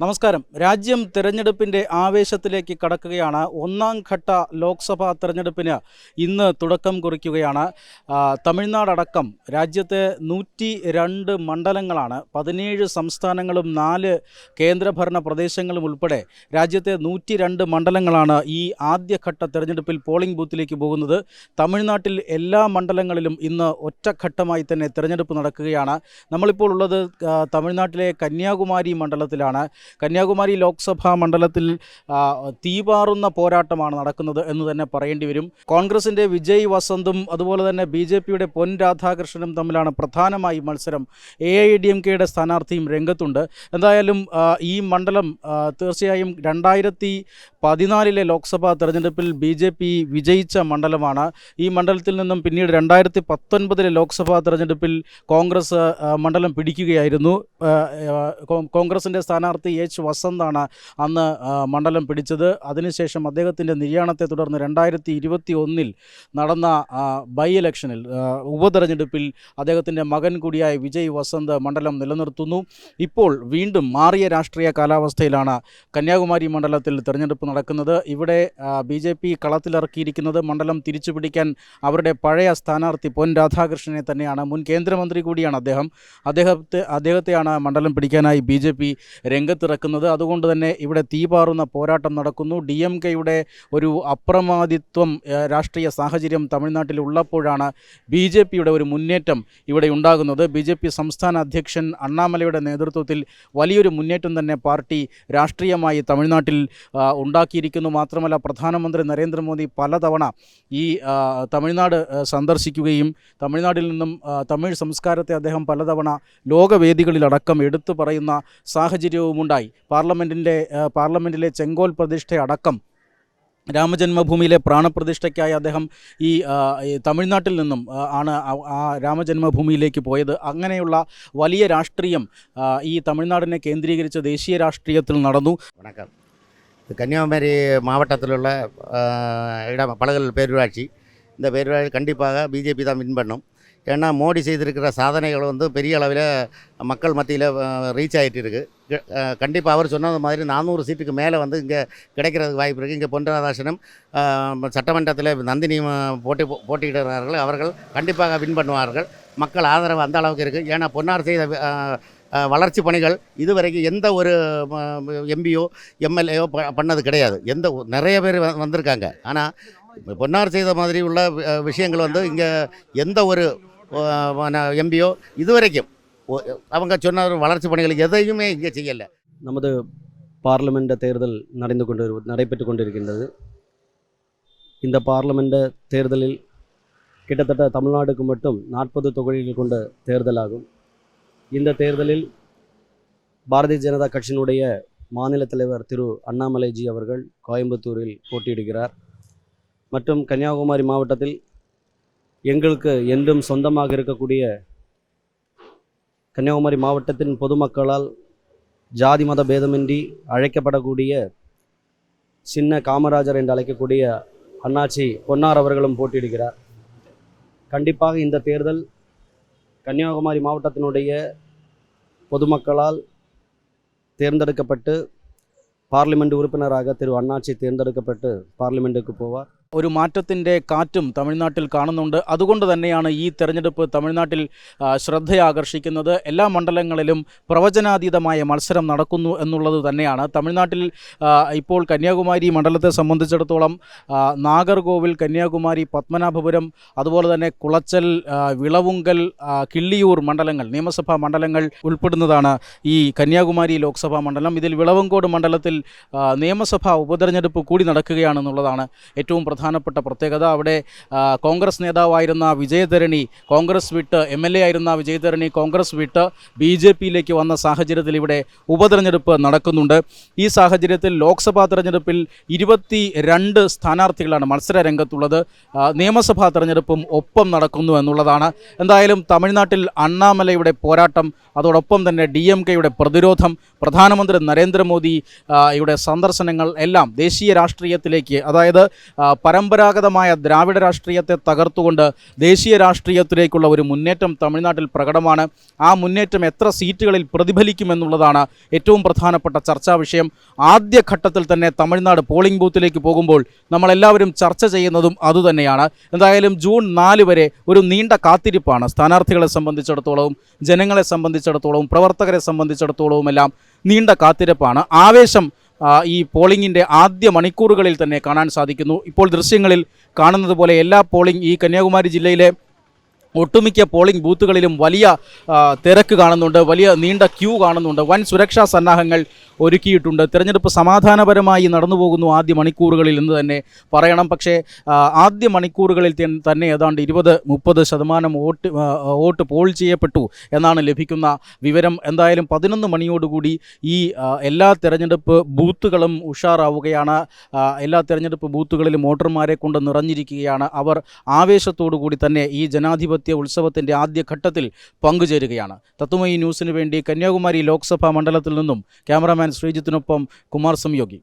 നമസ്കാരം. രാജ്യം തിരഞ്ഞെടുപ്പിന്റെ ആവേശത്തിലേക്ക് കടക്കുകയാണ്. ഒന്നാം ഘട്ട ലോക്സഭാ തെരഞ്ഞെടുപ്പിന് ഇന്ന് തുടക്കം കുറിക്കുകയാണ്. തമിഴ്നാടടക്കം രാജ്യത്തെ നൂറ്റി രണ്ട് മണ്ഡലങ്ങളാണ്. പതിനേഴ് സംസ്ഥാനങ്ങളും നാല് കേന്ദ്രഭരണ പ്രദേശങ്ങളും ഉൾപ്പെടെ രാജ്യത്തെ നൂറ്റി രണ്ട് മണ്ഡലങ്ങളാണ് ഈ ആദ്യഘട്ട തിരഞ്ഞെടുപ്പിൽ പോളിംഗ് ബൂത്തിലേക്ക് പോകുന്നത്. തമിഴ്നാട്ടിൽ എല്ലാ മണ്ഡലങ്ങളിലും ഇന്ന് ഒറ്റഘട്ടമായി തന്നെ തിരഞ്ഞെടുപ്പ് നടക്കുകയാണ്. നമ്മളിപ്പോൾ ഉള്ളത് തമിഴ്നാട്ടിലെ കന്യാകുമാരി മണ്ഡലത്തിലാണ്. കന്യാകുമാരി ലോക്സഭാ മണ്ഡലത്തിൽ തീപാറുന്ന പോരാട്ടമാണ് നടക്കുന്നത് എന്ന് തന്നെ പറയേണ്ടി വരും. കോൺഗ്രസിന്റെ വിജയ് വസന്തും അതുപോലെ തന്നെ ബി ജെ പിയുടെ പൊൻ രാധാകൃഷ്ണനും തമ്മിലാണ് പ്രധാനമായി മത്സരം. എ ഐ ഡി എം കെയുടെ സ്ഥാനാർത്ഥിയും രംഗത്തുണ്ട്. എന്തായാലും ഈ മണ്ഡലം തീർച്ചയായും രണ്ടായിരത്തി പതിനാലിലെ ലോക്സഭാ തെരഞ്ഞെടുപ്പിൽ ബി ജെ പി വിജയിച്ച മണ്ഡലമാണ്. ഈ മണ്ഡലത്തിൽ നിന്നും പിന്നീട് രണ്ടായിരത്തി പത്തൊൻപതിലെ ലോക്സഭാ തെരഞ്ഞെടുപ്പിൽ കോൺഗ്രസ് മണ്ഡലം പിടിക്കുകയായിരുന്നു. കോൺഗ്രസിന്റെ സ്ഥാനാർത്ഥി എച്ച് വസന്താണ് അന്ന് മണ്ഡലം പിടിച്ചത്. അതിനുശേഷം അദ്ദേഹത്തിന്റെ നിര്യാണത്തെ തുടർന്ന് രണ്ടായിരത്തി ഇരുപത്തി ഒന്നിൽ നടന്ന ബൈ ഇലക്ഷനിൽ ഉപതെരഞ്ഞെടുപ്പിൽ അദ്ദേഹത്തിന്റെ മകൻ കൂടിയായ വിജയ് വസന്ത് മണ്ഡലം നിലനിർത്തുന്നു. ഇപ്പോൾ വീണ്ടും മാറിയ രാഷ്ട്രീയ കാലാവസ്ഥയിലാണ് കന്യാകുമാരി മണ്ഡലത്തിൽ തിരഞ്ഞെടുപ്പ് നടക്കുന്നത്. ഇവിടെ ബി ജെ പി കളത്തിലിറക്കിയിരിക്കുന്നത് മണ്ഡലം തിരിച്ചുപിടിക്കാൻ അവരുടെ പഴയ സ്ഥാനാർത്ഥി പൊൻ രാധാകൃഷ്ണനെ തന്നെയാണ്. മുൻ കേന്ദ്രമന്ത്രി കൂടിയാണ് അദ്ദേഹം. അദ്ദേഹത്തെ അദ്ദേഹത്തെയാണ് മണ്ഡലം പിടിക്കാനായി ബി ജെ പി രംഗത്തിറക്കുന്നത് അതുകൊണ്ട് തന്നെ ഇവിടെ തീപാറുന്ന പോരാട്ടം നടക്കുന്നു. ഡി എം കെയുടെ ഒരു അപ്രമാദിത്വം രാഷ്ട്രീയ സാഹചര്യം തമിഴ്നാട്ടിൽ ഉള്ളപ്പോഴാണ് ബി ജെ പിയുടെ ഒരു മുന്നേറ്റം ഇവിടെ ഉണ്ടാകുന്നത്. ബി ജെ പി സംസ്ഥാന അധ്യക്ഷൻ അണ്ണാമലയുടെ നേതൃത്വത്തിൽ വലിയൊരു മുന്നേറ്റം തന്നെ പാർട്ടി രാഷ്ട്രീയമായി തമിഴ്നാട്ടിൽ ഉണ്ടാക്കിയിരിക്കുന്നു. മാത്രമല്ല പ്രധാനമന്ത്രി നരേന്ദ്രമോദി പലതവണ ഈ തമിഴ്നാട് സന്ദർശിക്കുകയും തമിഴ്നാട്ടിൽ നിന്നും തമിഴ് സംസ്കാരത്തെ അദ്ദേഹം പലതവണ ലോകവേദികളിലടക്കം എടുത്തു പറയുന്ന സാഹചര്യവുമുണ്ടായി പാർലമെൻറ്റിൻ്റെ പാർലമെൻറ്റിലെ ചെങ്കോൽ പ്രതിഷ്ഠ അടക്കം രാമജന്മഭൂമിയിലെ പ്രാണപ്രതിഷ്ഠയ്ക്കായി അദ്ദേഹം ഈ ആ, ഈ തമിഴ്നാട്ടിൽ നിന്നും ആ, ആണ് ആ- ആ രാമജന്മഭൂമിയിലേക്ക് പോയത് അങ്ങനെയുള്ള വലിയ രാഷ്ട്രീയം ആ, ഈ തമിഴ്നാടിനെ കേന്ദ്രീകരിച്ച ദേശീയ രാഷ്ട്രീയത്തിൽ നടന്നു வணக்கம் இது கன்னியாகுமரி மாவட்டத்தில் உள்ள ஆஹ், இடம் பழகல் பேரூராட்சி இந்த பேரூராட்சி கண்டிப்பாக பிஜேபி தான் வின் பண்ணும் ஏன்னா மோடி செய்திருக்கிற சாதனைகள் வந்து பெரிய அளவில் மக்கள் மத்தியில் ரீச் ஆகிட்டு இருக்குது கண்டிப்பாக அவர் சொன்னது மாதிரி நானூறு சீட்டுக்கு மேலே வந்து இங்கே கிடைக்கிறதுக்கு வாய்ப்பு இருக்குது இங்கே பொன் ராதாகிருஷ்ணன் சட்டமன்றத்தில் நந்தினி ஆஹ், போட்டி போட்டியிடுகிறார்கள். அவர்கள் கண்டிப்பாக வின் பண்ணுவார்கள். மக்கள் ஆதரவு அந்த அளவுக்கு இருக்குது ஏன்னா பொன்னார் செய்த வளர்ச்சி பணிகள் இதுவரைக்கும் எந்த ஒரு எம்பியோ எம்எல்ஏயோ பண்ணது கிடையாது. எந்த நிறைய பேர் வந்திருக்காங்க. ஆனால் பொன்னார் செய்த மாதிரி உள்ள விஷயங்கள் வந்து இங்கே எந்த ஒரு எம்பியோ இதுவரைக்கும் அவங்க சொன்ன வளர்ச்சி பணிகள் எதையுமே இங்கே செய்யலை. நமது பார்லமெண்ட் தேர்தல் நடந்து கொண்டு நடைபெற்று கொண்டிருக்கின்றது. இந்த பார்லமெண்ட் தேர்தலில் கிட்டத்தட்ட தமிழ்நாடுக்கு மட்டும் நாற்பது தொகுதிகள் கொண்ட தேர்தலாகும் இந்த தேர்தலில் பாரதிய ஜனதா கட்சியினுடைய மாநில தலைவர் திரு அண்ணாமலைஜி அவர்கள் கோயம்புத்தூரில் போட்டியிடுகிறார். மற்றும் கன்னியாகுமரி மாவட்டத்தில் எங்களுக்கு என்றும் சொந்தமாக இருக்கக்கூடிய கன்னியாகுமரி மாவட்டத்தின் பொதுமக்களால் ஜாதி மத பேதமின்றி அழைக்கப்படக்கூடிய சின்ன காமராஜர் என்று அழைக்கக்கூடிய அண்ணாச்சி பொன்னார் அவர்களும் போட்டியிடுகிறார். கண்டிப்பாக இந்த தேர்தல் கன்னியாகுமரி மாவட்டத்தினுடைய பொதுமக்களால் தேர்ந்தெடுக்கப்பட்டு பார்லிமெண்ட் உறுப்பினராக திரு அண்ணாச்சி தேர்ந்தெடுக்கப்பட்டு பார்லிமெண்ட்டுக்கு போவார். ഒരു മാറ്റത്തിന്റെ കാറ്റും തമിഴ്നാട്ടിൽ കാണുന്നുണ്ട്. അതുകൊണ്ട് തന്നെയാണ് ഈ തെരഞ്ഞെടുപ്പ് തമിഴ്നാട്ടിൽ ശ്രദ്ധയാകർഷിക്കുന്നത്. എല്ലാ മണ്ഡലങ്ങളിലും പ്രവചനാതീതമായ മത്സരം നടക്കുന്നു എന്നുള്ളത് തന്നെയാണ്. തമിഴ്നാട്ടിൽ ഇപ്പോൾ കന്യാകുമാരി മണ്ഡലത്തെ സംബന്ധിച്ചിടത്തോളം നാഗർകോവിൽ കന്യാകുമാരി പത്മനാഭപുരം അതുപോലെ തന്നെ കുളച്ചൽ വിളവുങ്കൽ കിള്ളിയൂർ മണ്ഡലങ്ങൾ നിയമസഭാ മണ്ഡലങ്ങൾ ഉൾപ്പെടുന്നതാണ് ഈ കന്യാകുമാരി ലോക്സഭാ മണ്ഡലം. ഇതിൽ വിളവങ്കോട് മണ്ഡലത്തിൽ നിയമസഭാ ഉപതെരഞ്ഞെടുപ്പ് കൂടി നടക്കുകയാണെന്നുള്ളതാണ് ഏറ്റവും പ്രധാനപ്പെട്ട പ്രത്യേകത. അവിടെ കോൺഗ്രസ് നേതാവായിരുന്ന വിജയധരണി കോൺഗ്രസ് വിട്ട് എം എൽ എ ആയിരുന്ന വിജയധരണി കോൺഗ്രസ് വിട്ട് ബി ജെ പിയിലേക്ക് വന്ന സാഹചര്യത്തിൽ ഇവിടെ ഉപതെരഞ്ഞെടുപ്പ് നടക്കുന്നുണ്ട്. ഈ സാഹചര്യത്തിൽ ലോക്സഭാ തെരഞ്ഞെടുപ്പിൽ ഇരുപത്തി രണ്ട് സ്ഥാനാർത്ഥികളാണ് മത്സര രംഗത്തുള്ളത് നിയമസഭാ തെരഞ്ഞെടുപ്പും ഒപ്പം നടക്കുന്നു എന്നുള്ളതാണ്. എന്തായാലും തമിഴ്നാട്ടിൽ അണ്ണാമലയുടെ പോരാട്ടം അതോടൊപ്പം തന്നെ ഡി എം കെയുടെ പ്രതിരോധം പ്രധാനമന്ത്രി നരേന്ദ്രമോദി യുടെ സന്ദർശനങ്ങൾ എല്ലാം ദേശീയ രാഷ്ട്രീയത്തിലേക്ക് അതായത് പരമ്പരാഗതമായ ദ്രാവിഡ രാഷ്ട്രീയത്തെ തകർത്തുകൊണ്ട് ദേശീയ രാഷ്ട്രീയത്തിലേക്കുള്ള ഒരു മുന്നേറ്റം തമിഴ്നാട്ടിൽ പ്രകടമാണ്. ആ മുന്നേറ്റം എത്ര സീറ്റുകളിൽ പ്രതിഫലിക്കുമെന്നുള്ളതാണ് ഏറ്റവും പ്രധാനപ്പെട്ട ചർച്ചാ വിഷയം. ആദ്യഘട്ടത്തിൽ തന്നെ തമിഴ്നാട് പോളിംഗ് ബൂത്തിലേക്ക് പോകുമ്പോൾ നമ്മളെല്ലാവരും ചർച്ച ചെയ്യുന്നതും അതുതന്നെയാണ്. എന്തായാലും ജൂൺ നാല് വരെ ഒരു നീണ്ട കാത്തിരിപ്പാണ് സ്ഥാനാർത്ഥികളെ സംബന്ധിച്ചിടത്തോളവും ജനങ്ങളെ സംബന്ധിച്ചിടത്തോളവും പ്രവർത്തകരെ സംബന്ധിച്ചിടത്തോളവും എല്ലാം നീണ്ട കാത്തിരിപ്പാണ്. ആവേശം ഈ പോളിംഗിന്റെ ആദ്യ മണിക്കൂറുകളിൽ തന്നെ കാണാൻ സാധിക്കുന്നു. ഇപ്പോൾ ദൃശ്യങ്ങളിൽ കാണുന്നത് പോലെ എല്ലാ പോളിംഗ് ഈ കന്യാകുമാരി ജില്ലയിലെ ഒട്ടുമിക്ക പോളിംഗ് ബൂത്തുകളിലും വലിയ തിരക്ക് കാണുന്നുണ്ട് വലിയ നീണ്ട ക്യൂ കാണുന്നുണ്ട്. വൻ സുരക്ഷാ സന്നാഹങ്ങൾ ഒരുക്കിയിട്ടുണ്ട്. തിരഞ്ഞെടുപ്പ് സമാധാനപരമായി നടന്നു പോകുന്നു ആദ്യ മണിക്കൂറുകളിൽ എന്ന് തന്നെ പറയണം. പക്ഷേ ആദ്യ മണിക്കൂറുകളിൽ തന്നെ ഏതാണ്ട് ഇരുപത് മുപ്പത് ശതമാനം വോട്ട് വോട്ട് പോൾ ചെയ്യപ്പെട്ടു എന്നാണ് ലഭിക്കുന്ന വിവരം. എന്തായാലും പതിനൊന്ന് മണിയോടുകൂടി ഈ എല്ലാ തെരഞ്ഞെടുപ്പ് ബൂത്തുകളും ഉഷാറാവുകയാണ്. എല്ലാ തെരഞ്ഞെടുപ്പ് ബൂത്തുകളിലും വോട്ടർമാരെ കൊണ്ട് നിറഞ്ഞിരിക്കുകയാണ്. അവർ ആവേശത്തോടു കൂടി തന്നെ ഈ ജനാധിപത്യ ഉത്സവത്തിന്റെ ആദ്യഘട്ടത്തിൽ പങ്കുചേരുകയാണ്. തത്വമയി ന്യൂസിന് വേണ്ടി കന്യാകുമാരി ലോക്സഭാ മണ്ഡലത്തിൽ നിന്നും ക്യാമറാമാൻ ശ്രീജിത്തിനൊപ്പം കുമാർ സംയോഗി.